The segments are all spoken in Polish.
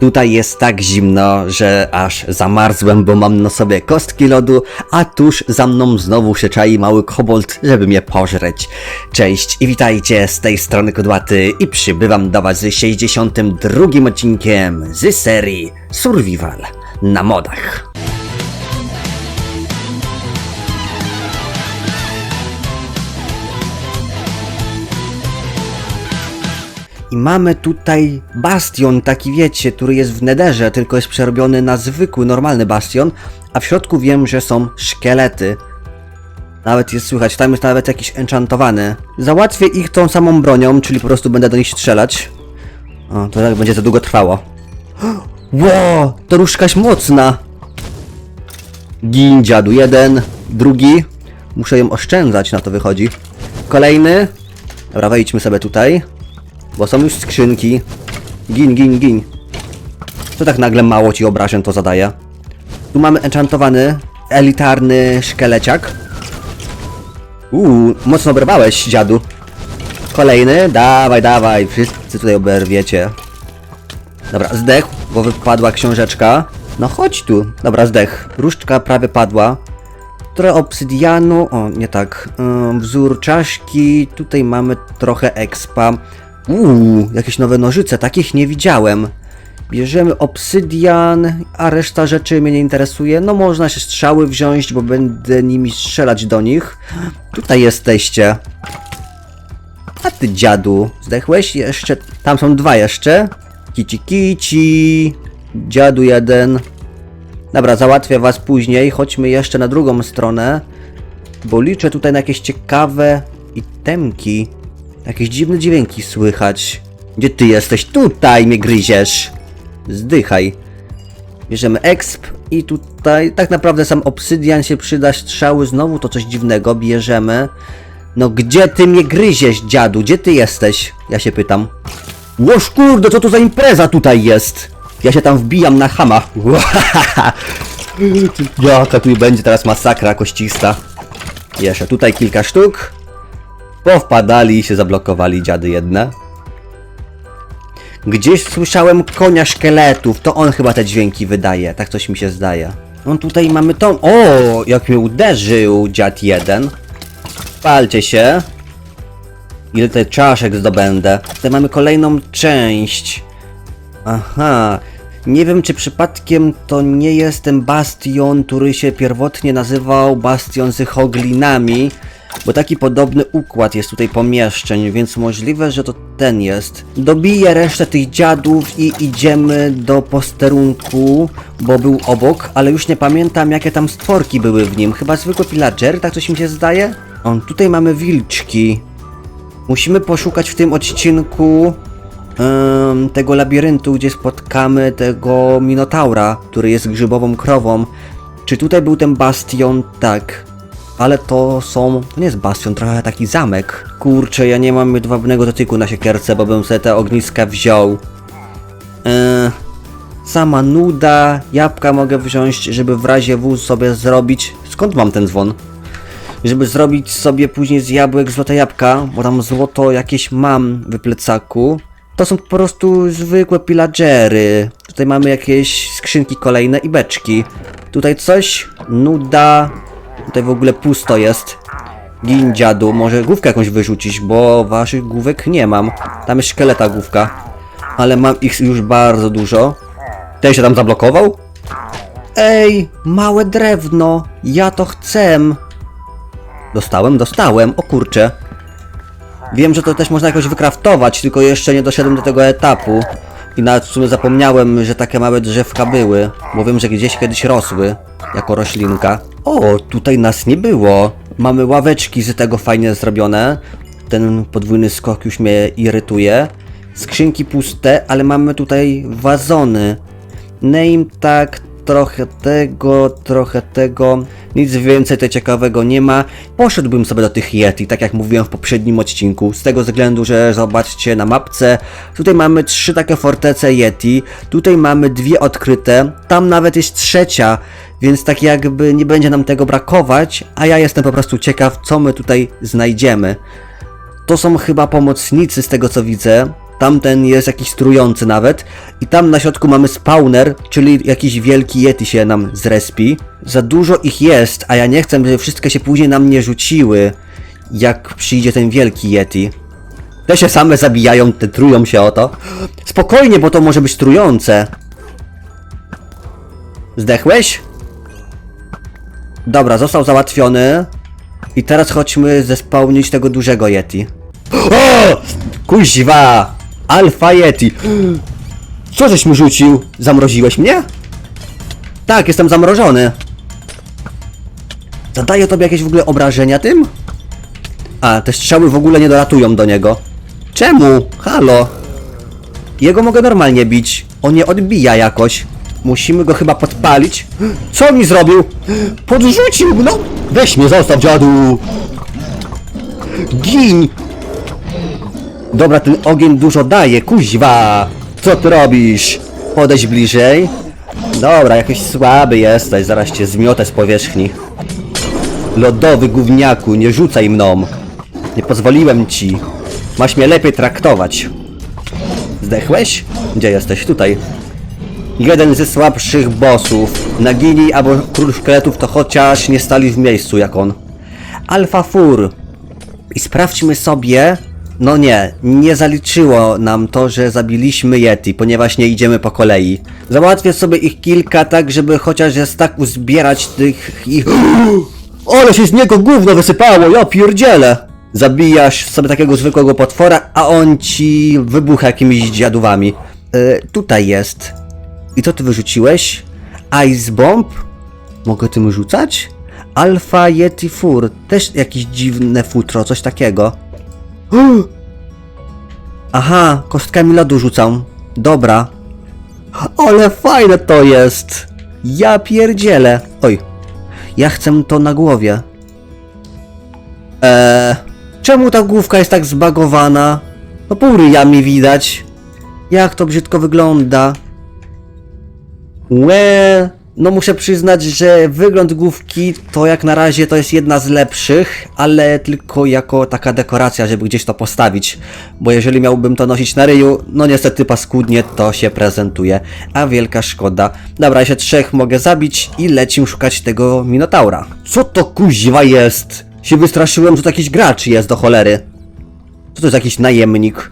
Tutaj jest tak zimno, że aż zamarzłem, bo mam na sobie kostki lodu, a tuż za mną znowu się czai mały kobold, żeby mnie pożreć. Cześć i witajcie z tej strony Kudłaty i przybywam do was z 62 odcinkiem z serii Survival na modach. Mamy tutaj bastion, taki wiecie, który jest w nederze, tylko jest przerobiony na zwykły, normalny bastion, a w środku wiem, że są szkielety. Nawet jest słychać, tam jest nawet jakiś enchantowany. Załatwię ich tą samą bronią, czyli po prostu będę do nich strzelać. O, to tak będzie za długo trwało. Ło, to różkaś mocna. Gin dziadu, jeden, drugi. Muszę ją oszczędzać, na to wychodzi. Kolejny. Dobra, wejdźmy sobie tutaj. Bo są już skrzynki. Gin, gin, gin. Co tak nagle mało ci obrażeń to zadaje? Tu mamy enchantowany, elitarny szkieleciak. Uuu, mocno oberwałeś, dziadu. Kolejny, dawaj, dawaj, wszyscy tutaj oberwiecie. Dobra, zdechł, bo wypadła książeczka. No chodź tu. Dobra, zdech. Różdżka prawie padła. Trochę obsydianu, o nie tak, wzór czaszki, tutaj mamy trochę expa. Uuu, jakieś nowe nożyce, takich nie widziałem. Bierzemy obsydian, a reszta rzeczy mnie nie interesuje. No można się strzały wziąć, bo będę nimi strzelać do nich. Tutaj jesteście. A ty dziadu, zdechłeś? Jeszcze, tam są dwa jeszcze. Kici kici. Dziadu jeden. Dobra, załatwię was później. Chodźmy jeszcze na drugą stronę. Bo liczę tutaj na jakieś ciekawe itemki. Jakieś dziwne dźwięki słychać. Gdzie ty jesteś? Tutaj mnie gryziesz. Zdychaj. Bierzemy exp i tutaj tak naprawdę sam obsydian się przyda, strzały znowu to coś dziwnego bierzemy. No gdzie ty mnie gryziesz, dziadu? Gdzie ty jesteś? Ja się pytam. Łoż kurde, co to za impreza tutaj jest? Ja się tam wbijam na hama. Jaka tu będzie teraz masakra koścista. Jeszcze tutaj kilka sztuk. Powpadali i się zablokowali dziady jedne. Gdzieś słyszałem konia szkieletów, to on chyba te dźwięki wydaje, tak coś mi się zdaje. No tutaj mamy tą... O, jak mnie uderzył dziad jeden. Palcie się. Ile tutaj czaszek zdobędę. Tutaj mamy kolejną część. Aha. Nie wiem, czy przypadkiem to nie jest ten bastion, który się pierwotnie nazywał Bastion z hoglinami, bo taki podobny układ jest tutaj pomieszczeń, więc możliwe, że to ten jest. Dobiję resztę tych dziadów i idziemy do posterunku, bo był obok, ale już nie pamiętam jakie tam stworki były w nim. Chyba zwykłe pillagery, tak coś mi się zdaje? O, tutaj mamy wilczki. Musimy poszukać w tym odcinku em, tego labiryntu, gdzie spotkamy tego Minotaura, który jest grzybową krową. Czy tutaj był ten bastion? Tak. Ale to są... To nie jest bastion, trochę taki zamek. Kurczę, ja nie mam jedwabnego dotyku na siekierce, bo bym sobie te ogniska wziął. Eee, sama nuda, jabłka mogę wziąć, żeby w razie W sobie zrobić... Skąd mam ten dzwon? żeby zrobić sobie później z jabłek złote jabłka, bo tam złoto jakieś mam w plecaku. To są po prostu zwykłe pillagery. Tutaj mamy jakieś skrzynki kolejne i beczki. Tutaj coś, nuda. Tutaj w ogóle pusto jest. Gin dziadu, może główkę jakąś wyrzucić, bo waszych główek nie mam. Tam jest szkieleta główka. Ale mam ich już bardzo dużo. Ten się tam zablokował? Ej, małe drewno, ja to chcę. Dostałem, dostałem, o kurcze. Wiem, że to też można jakoś wykraftować, tylko jeszcze nie doszedłem do tego etapu. I nawet w sumie zapomniałem, że takie małe drzewka były, bo wiem, że gdzieś kiedyś rosły, jako roślinka. O, tutaj nas nie było. Mamy ławeczki z tego fajnie zrobione. Ten podwójny skok już mnie irytuje. Skrzynki puste, ale mamy tutaj wazony. Name tag, trochę tego, trochę tego. Nic więcej tutaj ciekawego nie ma. Poszedłbym sobie do tych Yeti, tak jak mówiłem w poprzednim odcinku, z tego względu, że zobaczcie na mapce, tutaj mamy trzy takie fortece Yeti, tutaj mamy dwie odkryte, tam nawet jest trzecia, więc tak jakby nie będzie nam tego brakować, a ja jestem po prostu ciekaw, co my tutaj znajdziemy. To są chyba pomocnicy z tego co widzę. Tamten jest jakiś strujący nawet. I tam na środku mamy spawner, czyli jakiś wielki yeti się nam zrespi. Za dużo ich jest, a ja nie chcę, żeby wszystkie się później na mnie rzuciły, jak przyjdzie ten wielki yeti. Te się same zabijają, te trują się o to. Spokojnie, bo to może być trujące. Zdechłeś? Dobra, został załatwiony. I teraz chodźmy zespałnić tego dużego Yeti. O! Kuźwa! Alfa Yeti! Co żeś mi rzucił? Zamroziłeś mnie? Tak, jestem zamrożony. Zadaję tobie jakieś w ogóle obrażenia tym? A, te strzały w ogóle nie dolatują do niego. Czemu? Halo? Jego mogę normalnie bić. On nie odbija jakoś. Musimy go chyba podpalić. Co mi zrobił? Podrzucił, no! Weź mnie, zostaw dziadu! Gin! Dobra, ten ogień dużo daje, kuźwa! Co ty robisz? Podejdź bliżej. Dobra, jakiś słaby jesteś, zaraz cię zmiotę z powierzchni. Lodowy gówniaku, nie rzucaj mną. Nie pozwoliłem ci. Masz mnie lepiej traktować. Zdechłeś? Gdzie jesteś? Tutaj. Jeden ze słabszych bossów. Nagini albo król szkieletów to chociaż nie stali w miejscu jak on. Alfa Fur. I sprawdźmy sobie. No nie, nie zaliczyło nam to, że zabiliśmy Yeti, ponieważ nie idziemy po kolei. Załatwię sobie ich kilka tak, żeby chociaż jest tak uzbierać tych ich... Ale się z niego gówno wysypało, ja pierdzielę! Zabijasz sobie takiego zwykłego potwora, a on ci wybucha jakimiś dziadówami. E, tutaj jest. I co ty wyrzuciłeś? Ice Bomb? Mogę tym rzucać? Alpha Yeti Fur. Też jakieś dziwne futro, coś takiego. Aha, kostkami lodu rzucam. Dobra. Ale fajne to jest! Ja pierdzielę. Oj. Ja chcę to na głowie. Eee, czemu ta główka jest tak zbagowana? No pół ryja mi widać. Jak to brzydko wygląda. Łe, no muszę przyznać, że wygląd główki to jak na razie to jest jedna z lepszych, ale tylko jako taka dekoracja, żeby gdzieś to postawić. Bo jeżeli miałbym to nosić na ryju, no niestety paskudnie to się prezentuje, a wielka szkoda. Dobra, się trzech mogę zabić i lecim szukać tego Minotaura. Co to kuźwa jest? Się wystraszyłem, że to jakiś gracz jest do cholery. Co to jest jakiś najemnik?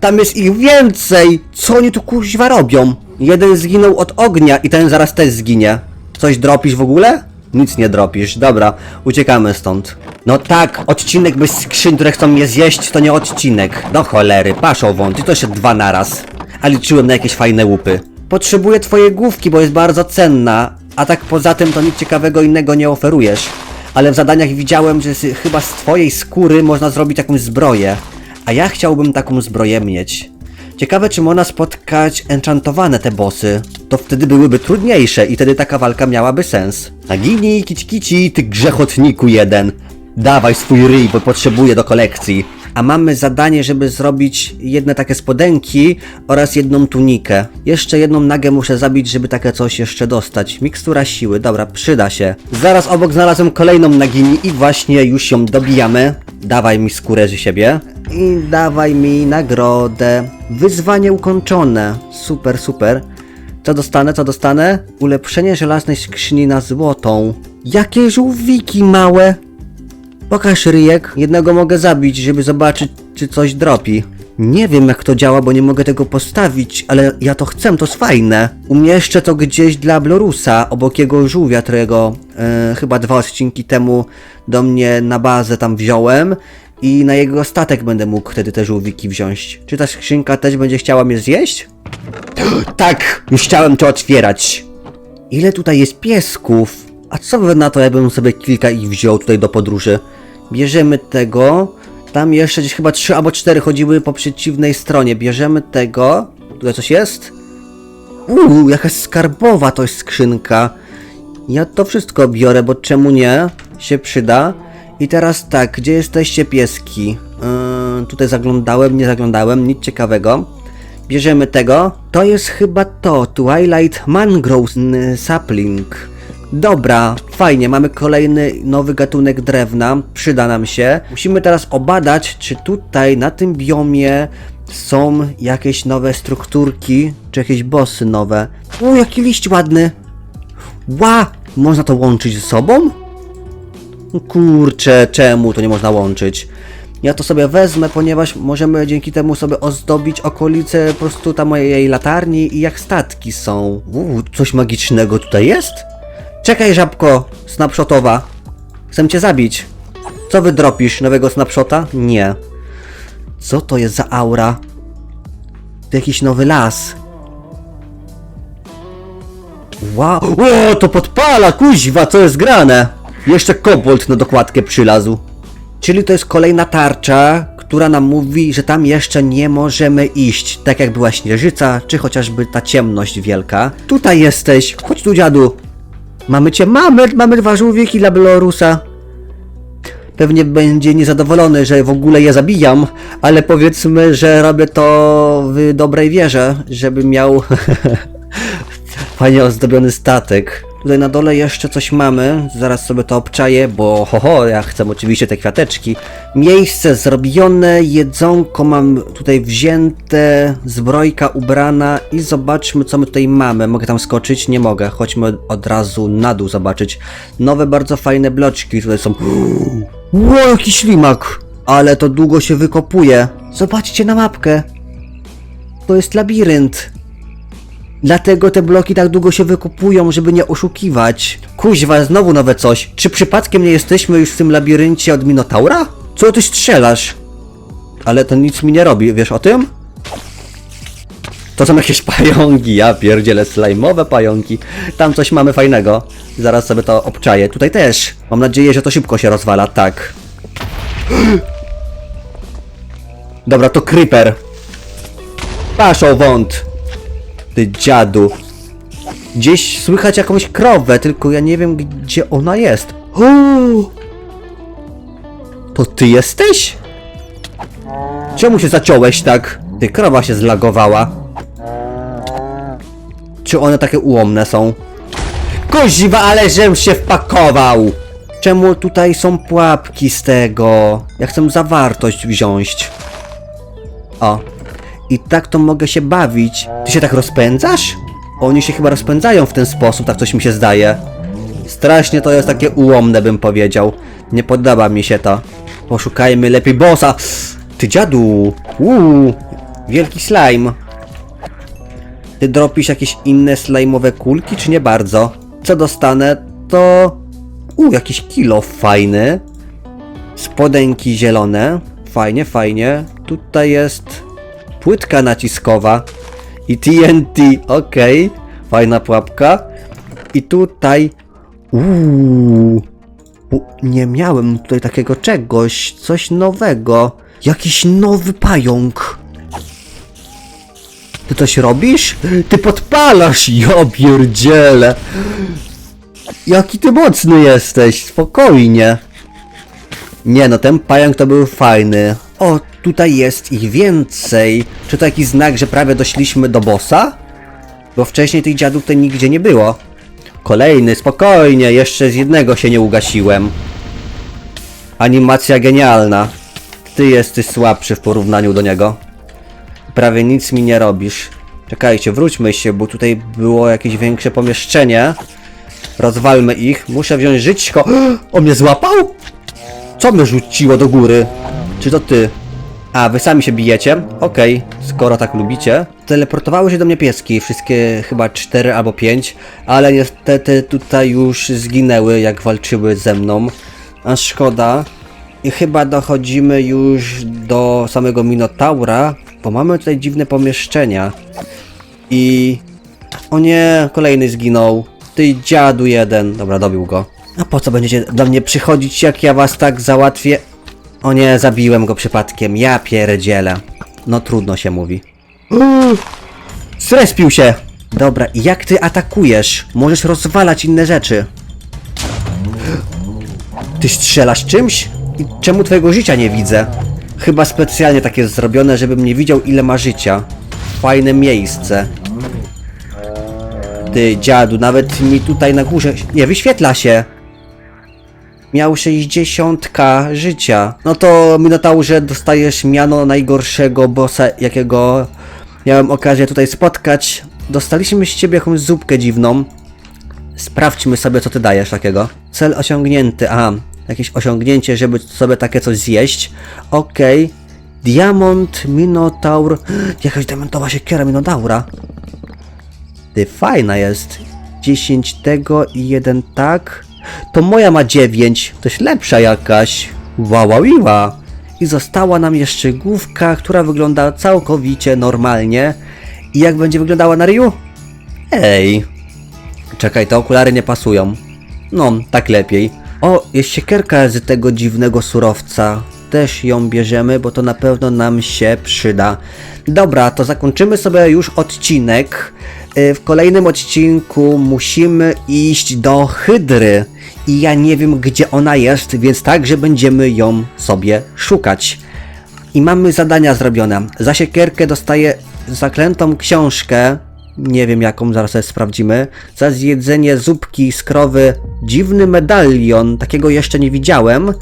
Tam jest ich więcej! Co oni tu kuźwa robią? Jeden zginął od ognia i ten zaraz też zginie. Coś dropisz w ogóle? Nic nie dropisz. Dobra, uciekamy stąd. No tak, odcinek bez skrzyń, które chcą mnie zjeść, to nie odcinek. Do cholery, paszą wąt i to się dwa naraz. A liczyłem na jakieś fajne łupy. Potrzebuję twojej główki, bo jest bardzo cenna, a tak poza tym to nic ciekawego innego nie oferujesz. Ale w zadaniach widziałem, że z, chyba z twojej skóry można zrobić jakąś zbroję. A ja chciałbym taką zbroję mieć. Ciekawe, czy można spotkać enchantowane te bossy. To wtedy byłyby trudniejsze i wtedy taka walka miałaby sens. Nagini, kici kici, ty grzechotniku jeden. Dawaj swój ryj, bo potrzebuję do kolekcji. A mamy zadanie, żeby zrobić jedne takie spodenki oraz jedną tunikę. Jeszcze jedną nagę muszę zabić, żeby takie coś jeszcze dostać. Mikstura siły, dobra, przyda się. Zaraz obok znalazłem kolejną nagini i właśnie już ją dobijamy. Dawaj mi skórę z siebie. I dawaj mi nagrodę. Wyzwanie ukończone. Super, super. Co dostanę, co dostanę? Ulepszenie żelaznej skrzyni na złotą. Jakie żółwiki małe! Pokaż ryjek. Jednego mogę zabić, żeby zobaczyć, czy coś dropi. Nie wiem jak to działa, bo nie mogę tego postawić, ale ja to chcę, to jest fajne. Umieszczę to gdzieś dla Blorusa, obok jego żółwia, którego e, chyba dwa odcinki temu do mnie na bazę tam wziąłem. I na jego statek będę mógł wtedy te żółwiki wziąć. Czy ta skrzynka też będzie chciała mnie zjeść? Tak! Już chciałem to otwierać. Ile tutaj jest piesków? A co wy na to, jakbym sobie kilka ich wziął tutaj do podróży? Bierzemy tego. Tam jeszcze gdzieś chyba trzy albo cztery chodziły po przeciwnej stronie. Bierzemy tego. Tutaj coś jest? Uuu, jakaś skarbowa to jest skrzynka. Ja to wszystko biorę, bo czemu nie? Się przyda. I teraz tak, gdzie jesteście pieski? Yy, tutaj zaglądałem, nie zaglądałem, nic ciekawego. Bierzemy tego. To jest chyba to, Twilight Mangrove Sapling. Dobra, fajnie, mamy kolejny nowy gatunek drewna, przyda nam się. Musimy teraz obadać, czy tutaj na tym biomie są jakieś nowe strukturki, czy jakieś bossy nowe. O, jaki liść ładny! Ła! Można to łączyć ze sobą? No Kurczę, czemu to nie można łączyć? Ja to sobie wezmę, ponieważ możemy dzięki temu sobie ozdobić okolice po prostu tam mojej latarni i jak statki są. Uuu, coś magicznego tutaj jest? Czekaj, żabko, snapshotowa. Chcę cię zabić. Co wydropisz? Nowego snapshota? Nie. Co to jest za aura? To jakiś nowy las. Wow, o, to podpala, kuźwa, co jest grane? Jeszcze kobold na dokładkę przylazł. Czyli to jest kolejna tarcza, która nam mówi, że tam jeszcze nie możemy iść, tak jak była śnieżyca, czy chociażby ta ciemność wielka. Tutaj jesteś, chodź tu dziadu. Mamy cię, mamy, mamy dwa żółwiki dla Belorusa. Pewnie będzie niezadowolony, że w ogóle je zabijam, ale powiedzmy, że robię to w dobrej wierze, żeby miał fajnie ozdobiony statek. Tutaj na dole jeszcze coś mamy, zaraz sobie to obczaję, bo ho, ho ja chcę oczywiście te kwiateczki. Miejsce zrobione, jedzonko mam tutaj wzięte, zbrojka ubrana i zobaczmy co my tutaj mamy. Mogę tam skoczyć? Nie mogę, chodźmy od razu na dół zobaczyć. Nowe bardzo fajne bloczki tutaj są. Ło, jaki ślimak! Ale to długo się wykopuje. Zobaczcie na mapkę. To jest labirynt. Dlatego te bloki tak długo się wykupują, żeby nie oszukiwać. Kuźwa, znowu nowe coś. Czy przypadkiem nie jesteśmy już w tym labiryncie od Minotaura? Co ty strzelasz? Ale to nic mi nie robi, wiesz o tym? To są jakieś pająki, ja pierdzielę slajmowe pająki. Tam coś mamy fajnego. Zaraz sobie to obczaję. Tutaj też. Mam nadzieję, że to szybko się rozwala, tak. Dobra, to creeper. Paszą wąt. Ty dziadu. Gdzieś słychać jakąś krowę, tylko ja nie wiem gdzie ona jest. O! To ty jesteś? Czemu się zaciąłeś tak? Ty krowa się zlagowała. Czy one takie ułomne są? Kuźwa, ale żem się wpakował! Czemu tutaj są pułapki z tego? Ja chcę zawartość wziąć. O. I tak to mogę się bawić. Ty się tak rozpędzasz? Oni się chyba rozpędzają w ten sposób, tak coś mi się zdaje. Strasznie to jest takie ułomne, bym powiedział. Nie podoba mi się to. Poszukajmy lepiej bossa. Ty dziadu! Uuu, wielki slime. Ty dropisz jakieś inne slajmowe kulki, czy nie bardzo? Co dostanę, to... Uuu, jakiś kilo fajny. Spodenki zielone. Fajnie, fajnie. Tutaj jest płytka naciskowa i TNT, okej, fajna pułapka. I tutaj, uuu, U, nie miałem tutaj takiego czegoś, coś nowego, jakiś nowy pająk. Ty coś robisz? Ty podpalasz, ja pierdzielę. Jaki ty mocny jesteś, spokojnie. Nie no, ten pająk to był fajny. O, tutaj jest ich więcej. Czy to jakiś znak, że prawie doszliśmy do bossa? Bo wcześniej tych dziadów tutaj nigdzie nie było. Kolejny, spokojnie, jeszcze z jednego się nie ugasiłem. Animacja genialna. Ty jesteś słabszy w porównaniu do niego. Prawie nic mi nie robisz. Czekajcie, wróćmy się, bo tutaj było jakieś większe pomieszczenie. Rozwalmy ich. Muszę wziąć żyćko. On mnie złapał? Co mnie rzuciło do góry? Czy to ty? A, wy sami się bijecie? Okej, skoro tak lubicie. Teleportowały się do mnie pieski, wszystkie chyba cztery albo pięć, ale niestety tutaj już zginęły, jak walczyły ze mną. A szkoda. I chyba dochodzimy już do samego Minotaura, bo mamy tutaj dziwne pomieszczenia. I... O nie, kolejny zginął. Ty dziadu jeden. Dobra, dobił go. A po co będziecie do mnie przychodzić, jak ja was tak załatwię? O nie, zabiłem go przypadkiem. Ja pierdzielę. No trudno się mówi. Zrespił się! Dobra, jak ty atakujesz? Możesz rozwalać inne rzeczy. Ty strzelasz czymś? I czemu twojego życia nie widzę? Chyba specjalnie tak jest zrobione, żebym nie widział ile ma życia. Fajne miejsce. Ty dziadu, nawet mi tutaj na górze... Nie, wyświetla się. Miał 60 życia. No to Minotaurze dostajesz miano najgorszego bossa, jakiego miałem okazję tutaj spotkać. Dostaliśmy z ciebie jakąś zupkę dziwną. Sprawdźmy sobie, co ty dajesz takiego. Cel osiągnięty. Aha, jakieś osiągnięcie, żeby sobie takie coś zjeść. Okej. Diamont, Minotaur. Jakaś diamentowa siekiera Minotaura. Ty, fajna jest. 10 tego i jeden tak. To moja ma 9. To jest lepsza jakaś. Waławiła. I została nam jeszcze główka, która wygląda całkowicie normalnie. I jak będzie wyglądała na ryju? Ej. Czekaj, te okulary nie pasują. No, tak lepiej. O, jest siekierka z tego dziwnego surowca. Też ją bierzemy, bo to na pewno nam się przyda. Dobra, to zakończymy sobie już odcinek. Y, W kolejnym odcinku musimy iść do Hydry. I ja nie wiem, gdzie ona jest, więc także będziemy ją sobie szukać. I mamy zadania zrobione. Za siekierkę dostaję zaklętą książkę. Nie wiem jaką, zaraz sobie sprawdzimy. Za zjedzenie zupki z krowy dziwny medalion. Takiego jeszcze nie widziałem.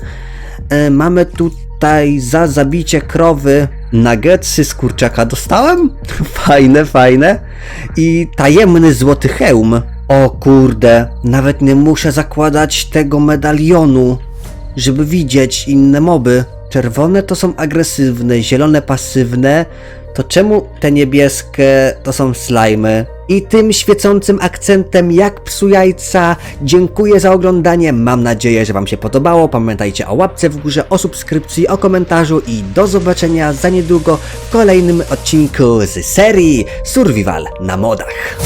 E, mamy tutaj za zabicie krowy nuggetsy z kurczaka dostałem. Fajne, fajne. I tajemny złoty hełm. O kurde, nawet nie muszę zakładać tego medalionu żeby widzieć inne moby. Czerwone to są agresywne, zielone pasywne. To czemu te niebieskie to są slajmy? I tym świecącym akcentem jak psu jajca dziękuję za oglądanie. Mam nadzieję, że Wam się podobało. Pamiętajcie o łapce w górze, o subskrypcji, o komentarzu i do zobaczenia za niedługo w kolejnym odcinku z serii Survival na modach.